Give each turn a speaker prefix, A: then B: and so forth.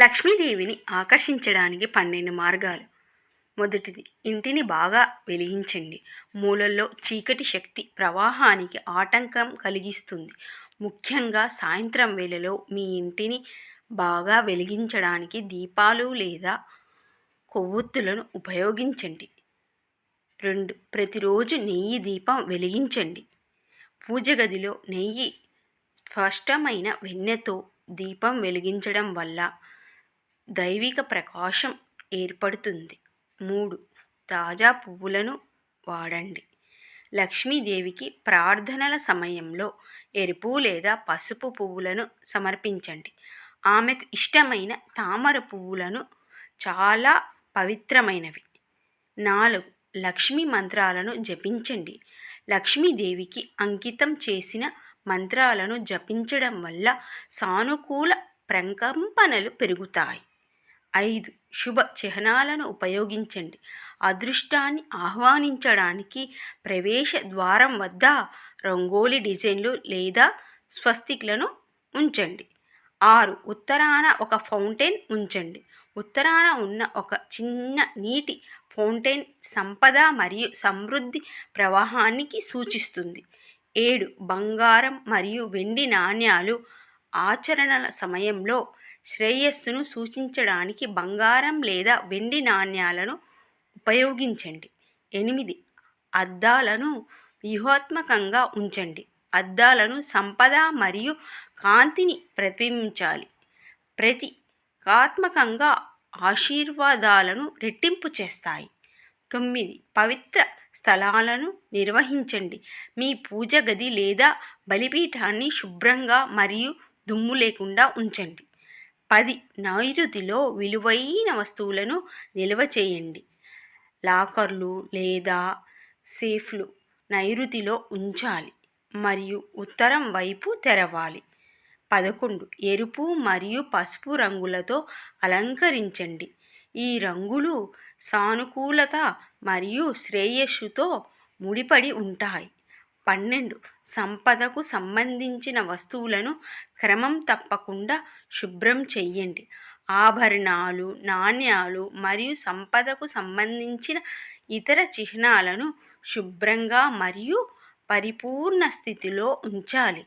A: లక్ష్మీదేవిని ఆకర్షించడానికి పన్నెండు మార్గాలు. మొదటిది ఇంటిని బాగా వెలిగించండి. మూలల్లో చీకటి శక్తి ప్రవాహానికి ఆటంకం కలిగిస్తుంది. ముఖ్యంగా సాయంత్రం వేళలో మీ ఇంటిని బాగా వెలిగించడానికి దీపాలు లేదా కొవ్వొత్తులను ఉపయోగించండి. రెండు ప్రతిరోజు నెయ్యి దీపం వెలిగించండి. పూజ గదిలో నెయ్యి స్పష్టమైన వెన్నెతో దీపం వెలిగించడం వల్ల దైవిక ప్రకాశం ఏర్పడుతుంది. మూడు. తాజా పువ్వులను వాడండి. లక్ష్మీదేవికి ప్రార్థనల సమయంలో ఎరుపు లేదా పసుపు పువ్వులను సమర్పించండి. ఆమెకు ఇష్టమైన తామర పువ్వులను చాలా పవిత్రమైనవి. నాలుగు. లక్ష్మీ మంత్రాలను జపించండి. లక్ష్మీదేవికి అంకితం చేసిన మంత్రాలను జపించడం వల్ల సానుకూల ప్రకంపనలు పెరుగుతాయి. ఐదు శుభ చిహ్నాలను ఉపయోగించండి. అదృష్టాన్ని ఆహ్వానించడానికి ప్రవేశ ద్వారం వద్ద రంగోలి డిజైన్లు లేదా స్వస్తిక్లను ఉంచండి. ఆరు ఉత్తరాన ఒక ఫౌంటైన్ ఉంచండి. ఉత్తరాన ఉన్న ఒక చిన్న నీటి ఫౌంటైన్ సంపద మరియు సమృద్ధి ప్రవాహానికి సూచిస్తుంది. ఏడు బంగారం మరియు వెండి నాణ్యాలు ఆచరణల సమయంలో శ్రేయస్సును సూచించడానికి బంగారం లేదా వెండి నాణ్యాలను ఉపయోగించండి. ఎనిమిది. అద్దాలను వ్యూహాత్మకంగా ఉంచండి. అద్దాలను సంపద మరియు కాంతిని ప్రతిబింబించాలి. ప్రతీకాత్మకంగా ఆశీర్వాదాలను రెట్టింపు చేస్తాయి. తొమ్మిది. పవిత్ర స్థలాలను నిర్వహించండి. మీ పూజ గది లేదా బలిపీఠాన్ని శుభ్రంగా మరియు దుమ్ము లేకుండా ఉంచండి. పది నైరుతిలో విలువైన వస్తువులను నిల్వ చేయండి. లాకర్లు లేదా సేఫ్లు నైరుతిలో ఉంచాలి మరియు ఉత్తరం వైపు తెరవాలి. పదకొండు ఎరుపు మరియు పసుపు రంగులతో అలంకరించండి. ఈ రంగులు సానుకూలత మరియు శ్రేయస్సుతో ముడిపడి ఉంటాయి. పన్నెండు. సంపదకు సంబంధించిన వస్తువులను క్రమం తప్పకుండా శుభ్రం చెయ్యండి. ఆభరణాలు నాణ్యాలు మరియు సంపదకు సంబంధించిన ఇతర చిహ్నాలను శుభ్రంగా మరియు పరిపూర్ణ స్థితిలో ఉంచాలి.